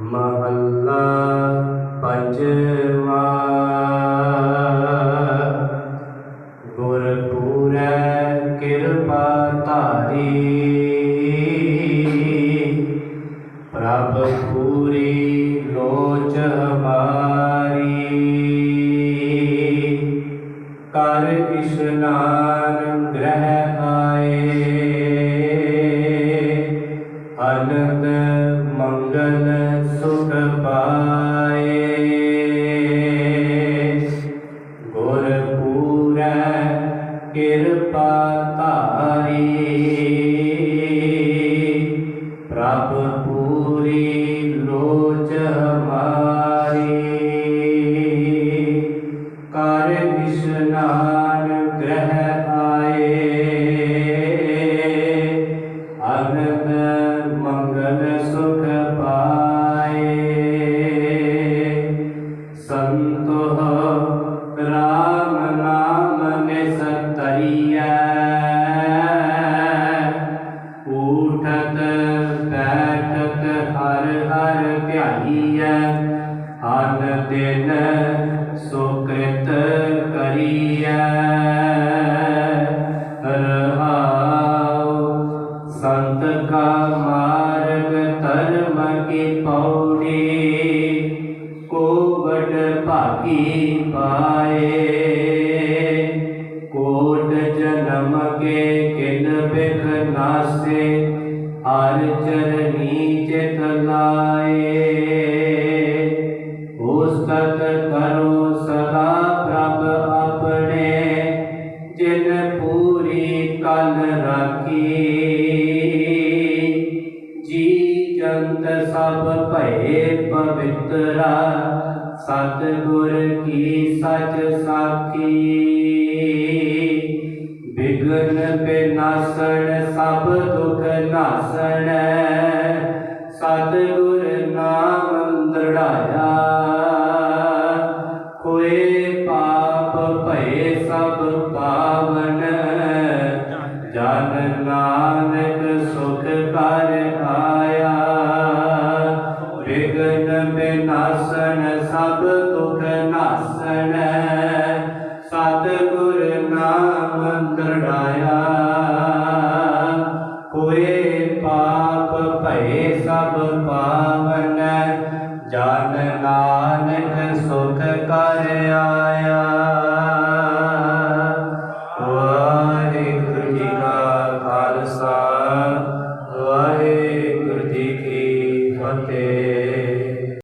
ਮਹੱਲਾ ਪੰਜਵਾ। ਗੁਰਪੂਰੈ ਕਿਰਪਾ ਧਾਰੀ। ਪ੍ਰਭ ਪੂਰੀ ਲੋਚ ਹਮਾਰੀ। ਕਰ ਇਸ਼ਨਾਨ ਗ੍ਰਹਿ ਕਿਰਪਾ ਧਾਰੀ। ਪ੍ਰਭ ਪੂਰੀ ਊਠਤ ਬੈਠਤ ਹਰ ਹਰ ਧਿਆਈਐ ਹਨ ਦਿਨ ਸੁਕ੍ਰਿਤ ਕਰੀਐ ਰਹਾਉ ਸੰਤ ਕਾ ਮਾਰਗ ਧਰਮ ਕੀ ਪੌੜੀ ਕੋਵਡ ਭਾਗੀ ਪਾਏ ਕੋਟ ਜਨਮ ਕੇ ਕਿਨ ਬਿਖ ਨਾਸੇ ਹਰ ਚਰਨੀ ਚਿਤ ਲਾਏ ਉਸਤਤ ਕਰੋ ਸਦਾ ਪ੍ਰਭ ਆਪਣੇ, ਜਿਨ ਪੂਰੀ ਕਲ ਰਾਖੀ। ਜੀ ਜੰਤ ਸਭ ਭਏ ਪਵਿੱਤਰਾ, ਸਤਿਗੁਰ ਕੀ ਸਚ ਸਾਖੀ। ਨਾਸਣ, ਸਭ ਦੁਖ ਨਾਸਣ ਸਤਿਗੁਰ ਨਾਮ ਦਰੜਾਇਆ ਹੋਏ ਪਾਪ ਭਏ ਸਭ ਪਾਵਨ ਜਨ ਨਾਨਕ ਸੁਖ ਕਰ ਆਇਆ। ਵਿਗਨ ਬਿਨਾਸਨ ਸਭ ਦੁਖ ਨਾਸਨ ਸਤਿਗੁਰ ਨਾਮ ਦਰੜਾਇਆ ਪਾਵਨੈ ਜਨ ਨਾਨਕ ਸੁਖ ਕਰ ਆਇਆ। ਵਾਹਿਗੁਰੂ ਜੀ ਕਾ ਖਾਲਸਾ।